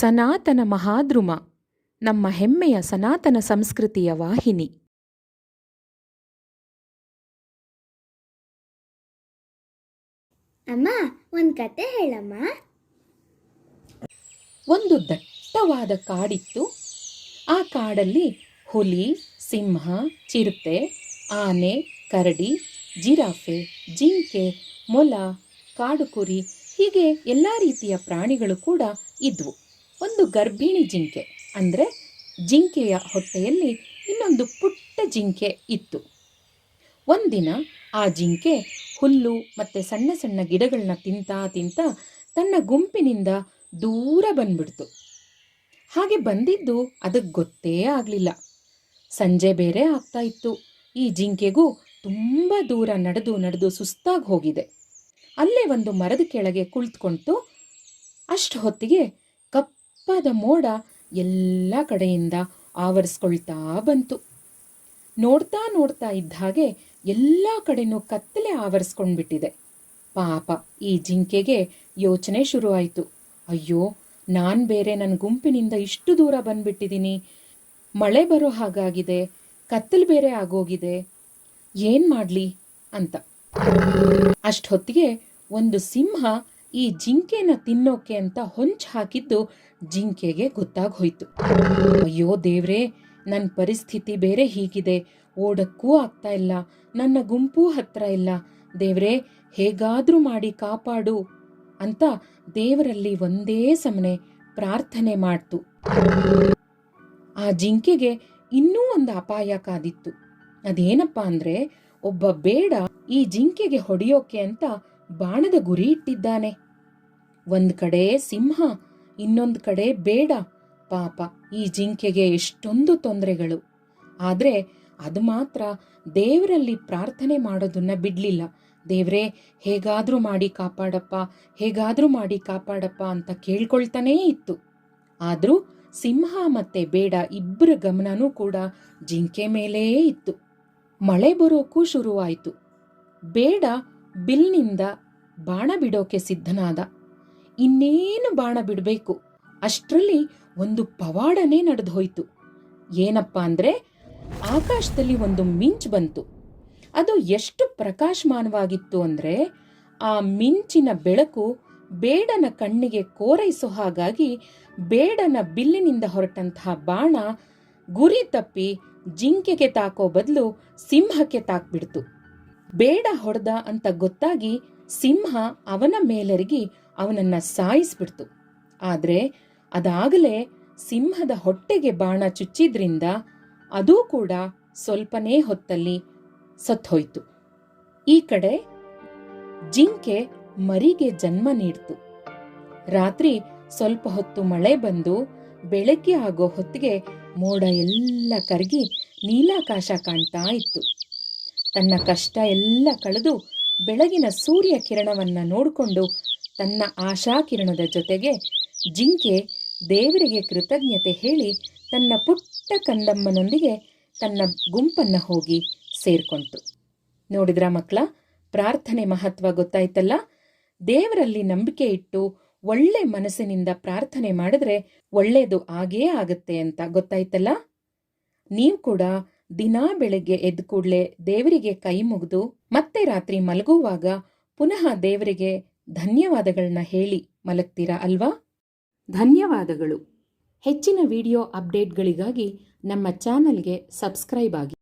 ಸನಾತನ ಮಹಾದ್ರುಮ ನಮ್ಮ ಹೆಮ್ಮೆಯ ಸನಾತನ ಸಂಸ್ಕೃತಿಯ ವಾಹಿನಿ. ಅಮ್ಮ ಒಂದು ಕತೆ ಹೇಳಮ್ಮ. ಒಂದು ದಟ್ಟವಾದ ಕಾಡಿತ್ತು. ಆ ಕಾಡಲ್ಲಿ ಹುಲಿ ಸಿಂಹ ಚಿರತೆ ಆನೆ ಕರಡಿ ಜಿರಾಫೆ ಜಿಂಕೆ ಮೊಲ ಕಾಡು ಕುರಿ ಹೀಗೆ ಎಲ್ಲ ರೀತಿಯ ಪ್ರಾಣಿಗಳು ಕೂಡ ಇದ್ವು. ಒಂದು ಗರ್ಭಿಣಿ ಜಿಂಕೆ, ಅಂದರೆ ಜಿಂಕೆಯ ಹೊಟ್ಟೆಯಲ್ಲಿ ಇನ್ನೊಂದು ಪುಟ್ಟ ಜಿಂಕೆ ಇತ್ತು. ಒಂದಿನ ಆ ಜಿಂಕೆ ಹುಲ್ಲು ಮತ್ತು ಸಣ್ಣ ಸಣ್ಣ ಗಿಡಗಳನ್ನ ತಿಂತಾ ತಿಂತಾ ತನ್ನ ಗುಂಪಿನಿಂದ ದೂರ ಬಂದ್ಬಿಡ್ತು. ಹಾಗೆ ಬಂದಿದ್ದು ಅದಕ್ಕೆ ಗೊತ್ತೇ ಆಗಲಿಲ್ಲ. ಸಂಜೆ ಬೇರೆ ಆಗ್ತಾ ಇತ್ತು. ಈ ಜಿಂಕೆಗೂ ತುಂಬ ದೂರ ನಡೆದು ನಡೆದು ಸುಸ್ತಾಗಿ ಹೋಗಿದೆ. ಅಲ್ಲೇ ಒಂದು ಮರದ ಕೆಳಗೆ ಕುಳಿತುಕೊಂಡು ಅಷ್ಟು ಹೊತ್ತಿಗೆ ಕಪ್ಪಾದ ಮೋಡ ಎಲ್ಲ ಕಡೆಯಿಂದ ಆವರಿಸ್ಕೊಳ್ತಾ ಬಂತು. ನೋಡ್ತಾ ನೋಡ್ತಾ ಇದ್ದ ಹಾಗೆ ಎಲ್ಲ ಕಡೆನೂ ಕತ್ತಲೆ ಆವರಿಸ್ಕೊಂಡ್ಬಿಟ್ಟಿದೆ. ಪಾಪ ಈ ಜಿಂಕೆಗೆ ಯೋಚನೆ ಶುರುವಾಯಿತು. ಅಯ್ಯೋ, ನಾನು ಬೇರೆ ನನ್ನ ಗುಂಪಿನಿಂದ ಇಷ್ಟು ದೂರ ಬಂದ್ಬಿಟ್ಟಿದ್ದೀನಿ ಮಳೆ ಬರೋ ಹಾಗಾಗಿದೆ, ಕತ್ತಲು ಬೇರೆ ಆಗೋಗಿದೆ. ಏನು ಮಾಡಲಿ ಅಂತ. ಅಷ್ಟೊತ್ತಿಗೆ ಒಂದು ಸಿಂಹ ಈ ಜಿಂಕೆನ ತಿನ್ನೋಕೆ ಅಂತ ಹೊಂಚ್ ಹಾಕಿದ್ದು ಜಿಂಕೆಗೆ ಗೊತ್ತಾಗೋಯ್ತು ಅಯ್ಯೋ ದೇವ್ರೆ ನನ್ನ ಪರಿಸ್ಥಿತಿ ಬೇರೆ ಹೀಗಿದೆ. ಓಡಕ್ಕೂ ಆಗ್ತಾ ಇಲ್ಲ. ನನ್ನ ಗುಂಪು ಹತ್ರ ಇಲ್ಲ. ದೇವ್ರೆ, ಹೇಗಾದ್ರೂ ಮಾಡಿ ಕಾಪಾಡು ಅಂತ ದೇವರಲ್ಲಿ ಒಂದೇ ಸಮನೆ ಪ್ರಾರ್ಥನೆ ಮಾಡ್ತು. ಆ ಜಿಂಕೆಗೆ ಇನ್ನೂ ಒಂದು ಅಪಾಯ ಕಾದಿತ್ತು. ಅದೇನಪ್ಪ ಅಂದ್ರೆ, ಒಬ್ಬ ಬೇಡ ಈ ಜಿಂಕೆಗೆ ಹೊಡೆಯೋಕೆ ಅಂತ ಬಾಣದ ಗುರಿ ಇಟ್ಟಿದ್ದಾನೆ. ಒಂದ್ ಕಡೆ ಸಿಂಹ, ಇನ್ನೊಂದು ಕಡೆ ಬೇಡ. ಪಾಪ, ಈ ಜಿಂಕೆಗೆ ಎಷ್ಟೊಂದು ತೊಂದರೆಗಳು. ಆದ್ರೆ ಅದು ಮಾತ್ರ ದೇವರಲ್ಲಿ ಪ್ರಾರ್ಥನೆ ಮಾಡೋದನ್ನ ಬಿಡ್ಲಿಲ್ಲ. ದೇವ್ರೇ, ಹೇಗಾದ್ರೂ ಮಾಡಿ ಕಾಪಾಡಪ್ಪ, ಹೇಗಾದ್ರೂ ಮಾಡಿ ಕಾಪಾಡಪ್ಪ ಅಂತ ಕೇಳ್ಕೊಳ್ತಾನೇ ಇತ್ತು. ಆದ್ರೂ ಸಿಂಹ ಮತ್ತೆ ಬೇಡ ಇಬ್ಬರ ಗಮನನೂ ಕೂಡ ಜಿಂಕೆ ಮೇಲೇ ಇತ್ತು. ಮಳೆ ಬರೋಕ್ಕೂ ಶುರುವಾಯಿತು. ಬೇಡ ಬಿಲ್ನಿಂದ ಬಾಣ ಬಿಡೋಕೆ ಸಿದ್ಧನಾದ. ಇನ್ನೇನು ಬಾಣ ಬಿಡಬೇಕು? ಅಷ್ಟರಲ್ಲಿ ಒಂದು ಪವಾಡನೇ ನಡೆದು ಹೋಯ್ತು ಏನಪ್ಪ ಅಂದ್ರೆ, ಆಕಾಶದಲ್ಲಿ ಒಂದು ಮಿಂಚ್ ಬಂತು. ಅದು ಎಷ್ಟು ಪ್ರಕಾಶಮಾನವಾಗಿತ್ತು ಅಂದ್ರೆ, ಆ ಮಿಂಚಿನ ಬೆಳಕು ಬೇಡನ ಕಣ್ಣಿಗೆ ಕೋರೈಸೋ ಹಾಗಾಗಿ ಬೇಡನ ಬಿಲ್ಲಿನಿಂದ ಹೊರಟಂತಹ ಬಾಣ ಗುರಿ ತಪ್ಪಿ ಜಿಂಕೆಗೆ ತಾಕೋ ಬದಲು ಸಿಂಹಕ್ಕೆ ತಾಕ್ಬಿಡ್ತು. ಬೇಡ ಹೊಡೆದ ಅಂತ ಗೊತ್ತಾಗಿ ಸಿಂಹ ಅವನ ಮೇಲೆರಗಿ ಅವನನ್ನ ಸಾಯಿಸ್ಬಿಡ್ತು. ಆದ್ರೆ ಅದಾಗಲೇ ಸಿಂಹದ ಹೊಟ್ಟೆಗೆ ಬಾಣ ಚುಚ್ಚಿದ್ರಿಂದ ಅದೂ ಕೂಡ ಸ್ವಲ್ಪನೇ ಹೊತ್ತಲ್ಲಿ ಸತ್ತೋಯ್ತು. ಈ ಕಡೆ ಜಿಂಕೆ ಮರಿಗೆ ಜನ್ಮ ನೀಡ್ತು. ರಾತ್ರಿ ಸ್ವಲ್ಪ ಹೊತ್ತು ಮಳೆ ಬಂದು ಬೆಳಗ್ಗೆ ಆಗೋ ಹೊತ್ತಿಗೆ ಮೋಡ ಎಲ್ಲ ಕರಗಿ ನೀಲಾಕಾಶ ಕಾಣ್ತಾ ಇತ್ತು. ತನ್ನ ಕಷ್ಟ ಎಲ್ಲ ಕಳೆದು ಬೆಳಗಿನ ಸೂರ್ಯ ಕಿರಣವನ್ನು ನೋಡಿಕೊಂಡು ತನ್ನ ಆಶಾಕಿರಣದ ಜೊತೆಗೆ ಜಿಂಕೆ ದೇವರಿಗೆ ಕೃತಜ್ಞತೆ ಹೇಳಿ ತನ್ನ ಪುಟ್ಟ ಕಂದಮ್ಮನೊಂದಿಗೆ ತನ್ನ ಗುಂಪನ್ನ ಹೋಗಿ ಸೇರ್ಕೊಂತು. ನೋಡಿದ್ರ ಮಕ್ಕಳ ಪ್ರಾರ್ಥನೆ ಮಹತ್ವ ಗೊತ್ತಾಯ್ತಲ್ಲ? ದೇವರಲ್ಲಿ ನಂಬಿಕೆ ಇಟ್ಟು ಒಳ್ಳೆ ಮನಸ್ಸಿನಿಂದ ಪ್ರಾರ್ಥನೆ ಮಾಡಿದ್ರೆ ಒಳ್ಳೆಯದು ಆಗೇ ಆಗುತ್ತೆ ಅಂತ ಗೊತ್ತಾಯ್ತಲ್ಲ? ನೀವು ಕೂಡ ದಿನಾ ಬೆಳಗ್ಗೆ ಎದ್ದ ಕೂಡಲೇ ದೇವರಿಗೆ ಕೈ ಮುಗಿದು ಮತ್ತೆ ರಾತ್ರಿ ಮಲಗುವಾಗ ಪುನಃ ದೇವರಿಗೆ ಧನ್ಯವಾದಗಳನ್ನ ಹೇಳಿ ಮಲಗ್ತೀರಾ ಅಲ್ವಾ? ಧನ್ಯವಾದಗಳು. ಹೆಚ್ಚಿನ ವಿಡಿಯೋ ಅಪ್ಡೇಟ್ಗಳಿಗಾಗಿ ನಮ್ಮ ಚಾನಲ್ಗೆ ಸಬ್ಸ್ಕ್ರೈಬ್ ಆಗಿ